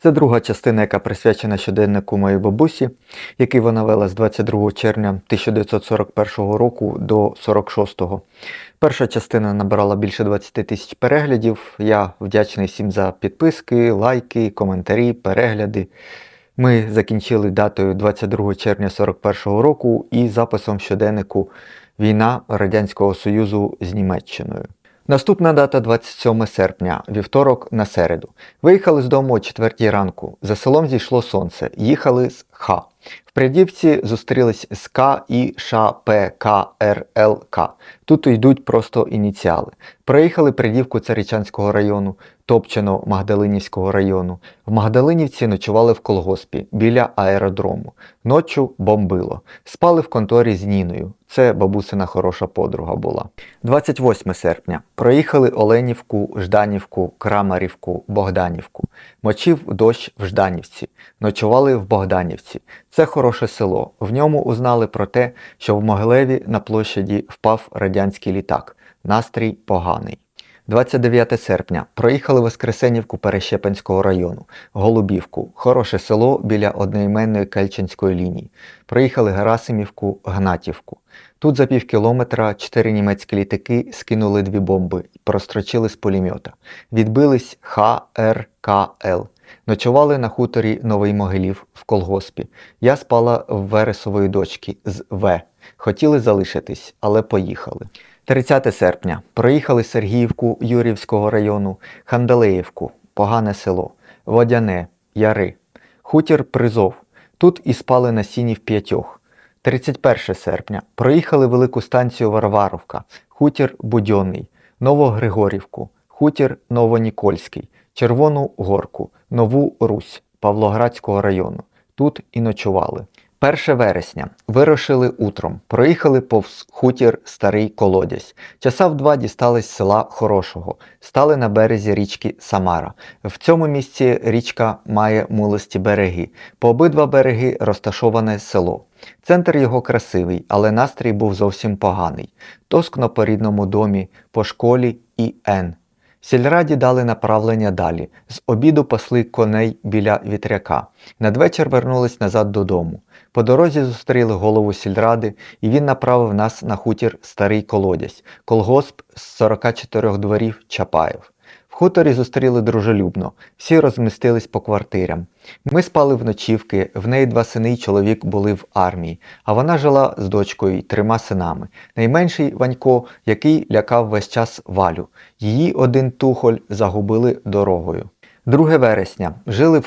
Це друга частина, яка присвячена щоденнику моєї бабусі, який вона вела з 22 червня 1941 року до 46-го. Перша частина набирала більше 20 тисяч переглядів. Я вдячний всім за підписки, лайки, коментарі, перегляди. Ми закінчили датою 22 червня 41 року і записом щоденнику Війна Радянського Союзу з Німеччиною. Наступна дата 27 серпня, вівторок на середу. Виїхали з дому о 4 ранку. За селом зійшло сонце. Їхали з Х. В Придівці зустрілись з К і Ш, П, К, Р, Л, К. Тут йдуть просто ініціали. Проїхали Придівку Царичанського району, Топчино Магдалинівського району. В Магдалинівці ночували в колгоспі біля аеродрому. Ночу бомбило. Спали в конторі з Ніною. Це бабусина хороша подруга була. 28 серпня. Проїхали Оленівку, Жданівку, Крамарівку, Богданівку. Мочив дощ в Жданівці. Ночували в Богданівці. Це хороше село. В ньому узнали про те, що в Могилеві на площаді впав радянський літак. Настрій поганий. 29 серпня. Проїхали Воскресенівку Перещепенського району, Голубівку, хороше село біля одноіменної Кельчинської лінії. Проїхали Герасимівку, Гнатівку. Тут за пів кілометра чотири німецькі літаки скинули дві бомби і прострочили з пулемета. Відбились Х, Р, К, Л. Ночували на хуторі Новий Могилів в колгоспі. Я спала в Вересової дочки з В. Хотіли залишитись, але поїхали. 30 серпня. Проїхали Сергіївку Юрівського району, Хандалеївку, погане село, Водяне, Яри, хутір Призов. Тут і спали на сіні в п'ятьох. 31 серпня. Проїхали велику станцію Варваровка, хутір Будьонний, Новогригорівку, хутір Новонікольський, Червону Горку, Нову Русь Павлоградського району. Тут і ночували. 1 вересня. Вирушили утром. Проїхали повз хутір Старий Колодязь. Часа в два дістались села Хорошого. Стали на березі річки Самара. В цьому місці річка має мулисті береги. По обидва береги розташоване село. Центр його красивий, але настрій був зовсім поганий. Тоскно по рідному домі, по школі і Н. Сільраді дали направлення далі. З обіду пасли коней біля вітряка. Надвечір вернулись назад додому. По дорозі зустріли голову сільради, і він направив нас на хутір Старий Колодязь, колгосп з 44 дворів Чапаєв. Хуторі зустріли дружелюбно, всі розмістились по квартирям. Ми спали в ночівки, в неї два сини і чоловік були в армії, а вона жила з дочкою й трьома синами. Найменший Ванько, який лякав весь час валю. Її один тухоль загубили дорогою. 2 вересня. Жили в